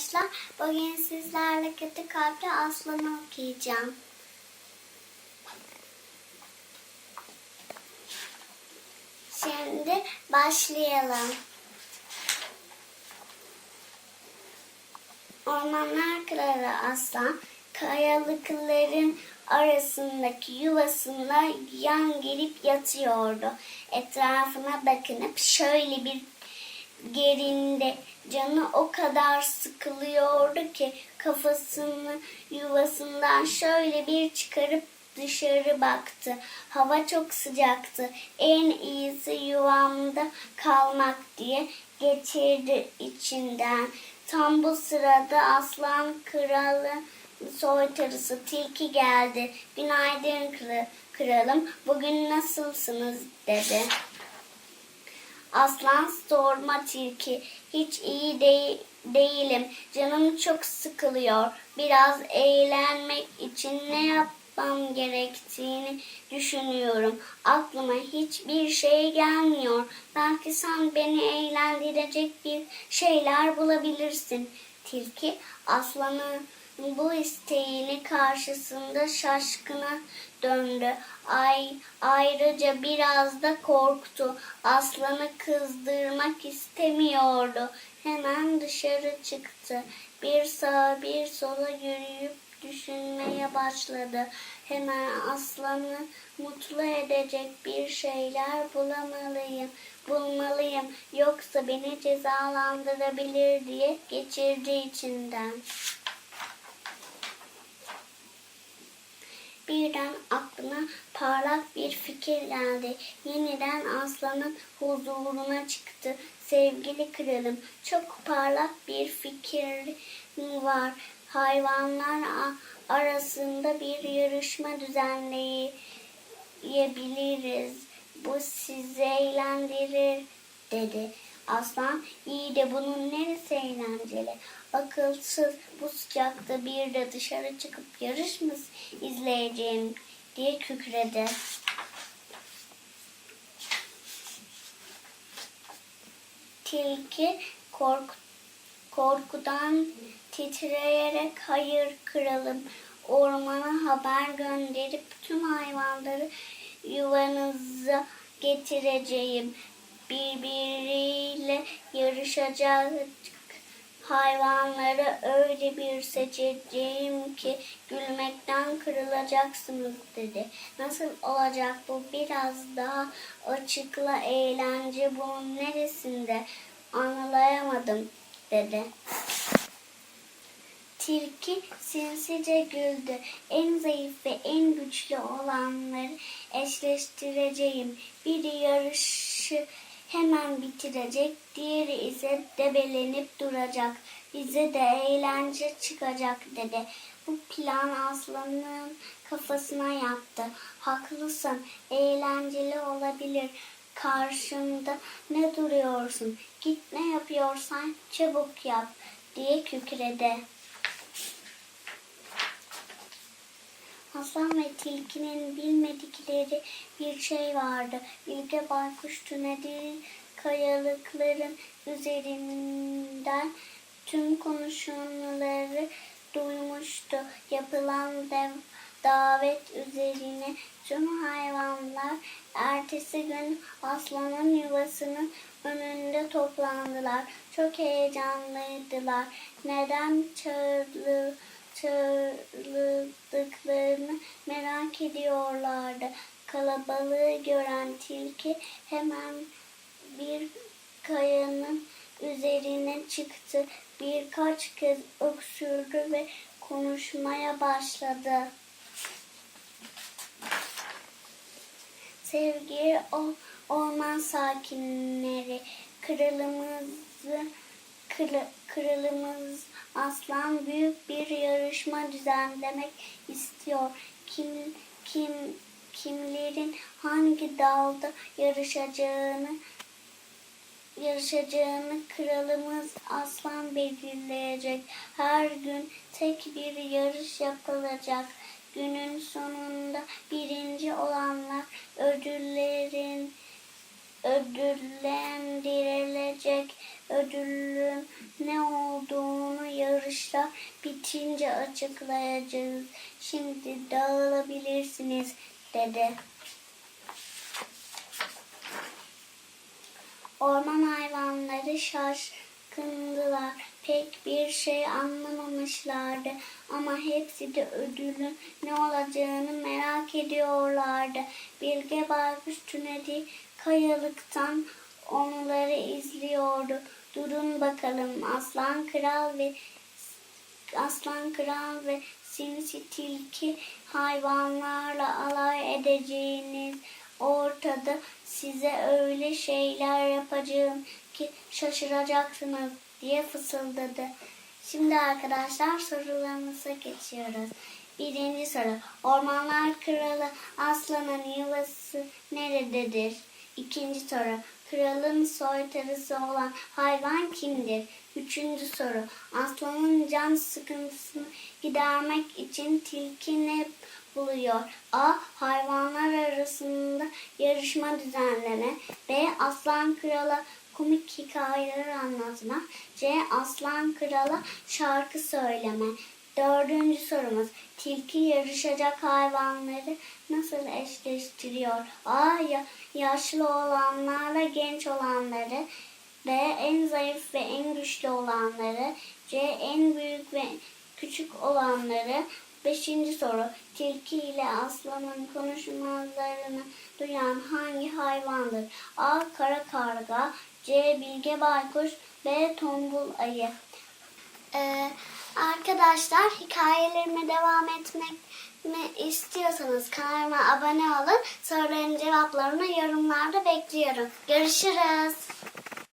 arkadaşlar. Bugün sizlerle kötü kalpli aslanı okuyacağım. Şimdi başlayalım. Ormanlar kralı aslan kayalıkların arasındaki yuvasında yan gelip yatıyordu. Etrafına bakınıp şöyle bir gerinde canı o kadar sıkılıyordu ki kafasını yuvasından şöyle bir çıkarıp dışarı baktı. Hava çok sıcaktı. En iyisi yuvamda kalmak diye geçirdi içinden. Tam bu sırada aslan kralı soytarısı tilki geldi. Günaydın kra- kralım. Bugün nasılsınız dedi. Aslan sorma tilki. Hiç iyi değil, değilim. Canım çok sıkılıyor. Biraz eğlenmek için ne yapmam gerektiğini düşünüyorum. Aklıma hiçbir şey gelmiyor. Belki sen beni eğlendirecek bir şeyler bulabilirsin. Tilki aslanın bu isteğini karşısında şaşkına döndü. Ay, ayrıca biraz da korktu. Aslanı kızdırmak istemiyordu. Hemen dışarı çıktı. Bir sağa bir sola yürüyüp düşünmeye başladı. Hemen aslanı mutlu edecek bir şeyler bulamalıyım, bulmalıyım. Yoksa beni cezalandırabilir diye geçirdi içinden. Birden aklına parlak bir fikir geldi. Yeniden aslanın huzuruna çıktı. Sevgili kralım, çok parlak bir fikir var. Hayvanlar arasında bir yarışma düzenleyebiliriz. Bu sizi eğlendirir dedi. Aslan iyi de bunun neresi eğlenceli? Akılsız bu sıcakta bir de dışarı çıkıp yarış mı izleyeceğim diye kükredi. Tilki kork korkudan titreyerek hayır kralım ormana haber gönderip tüm hayvanları yuvanıza getireceğim. Birbiriyle yarışacak hayvanları öyle bir seçeceğim ki gülmekten kırılacaksınız dedi. Nasıl olacak bu biraz daha açıkla eğlence bunun neresinde anlayamadım dedi. Tilki sinsice güldü. En zayıf ve en güçlü olanları eşleştireceğim. Biri yarışı hemen bitirecek, diğeri ise debelenip duracak. Bize de eğlence çıkacak dedi. Bu plan aslanın kafasına yattı. Haklısın, eğlenceli olabilir. Karşımda ne duruyorsun? Git ne yapıyorsan çabuk yap diye kükredi. Hasan ve tilkinin bilmedikleri bir şey vardı. Bilge baykuş tünedi kayalıkların üzerinden tüm konuşmaları duymuştu. Yapılan dev, davet üzerine tüm hayvanlar ertesi gün aslanın yuvasının önünde toplandılar. Çok heyecanlıydılar. Neden çağrı, çağrıldıklarını merak ediyorlardı. Kalabalığı gören tilki hemen bir kayanın üzerine çıktı. Birkaç kez öksürdü ve konuşmaya başladı. Sevgili orman sakinleri, kralımızı kra- kralımız aslan büyük bir yarışma düzenlemek istiyor. Kim kim kimlerin hangi dalda yarışacağını yarışacağını kralımız aslan belirleyecek. Her gün tek bir yarış yapılacak. Günün sonunda birinci olanlar ödüllerin ödüllendirilecek. Ödülün ne olduğunu yarış arkadaşlar. Bitince açıklayacağız. Şimdi dağılabilirsiniz dedi. Orman hayvanları şaşkındılar. Pek bir şey anlamamışlardı ama hepsi de ödülün ne olacağını merak ediyorlardı. Bilge Baykuş tünedi kayalıktan onları izliyordu. Durun bakalım Aslan Kral ve Aslan Kral ve sinsi tilki hayvanlarla alay edeceğiniz ortada size öyle şeyler yapacağım ki şaşıracaksınız diye fısıldadı. Şimdi arkadaşlar sorularımıza geçiyoruz. Birinci soru. Ormanlar kralı aslanın yuvası nerededir? İkinci soru. Kralın soytarısı olan hayvan kimdir? Üçüncü soru. Aslanın can sıkıntısını gidermek için tilki ne buluyor? A. Hayvanlar arasında yarışma düzenleme. B. Aslan krala komik hikayeler anlatma. C. Aslan krala şarkı söyleme. Dördüncü sorumuz. Tilki yarışacak hayvanları nasıl eşleştiriyor? A. Ya, yaşlı olanlarla genç olanları. B. En zayıf ve en güçlü olanları. C. En büyük ve küçük olanları. Beşinci soru. Tilki ile aslanın konuşmalarını duyan hangi hayvandır? A. Kara karga. C. Bilge baykuş. B. Tombul ayı. Ee, arkadaşlar hikayelerime devam etmek mi istiyorsanız kanalıma abone olun. Soruların cevaplarını yorumlarda bekliyorum. Görüşürüz.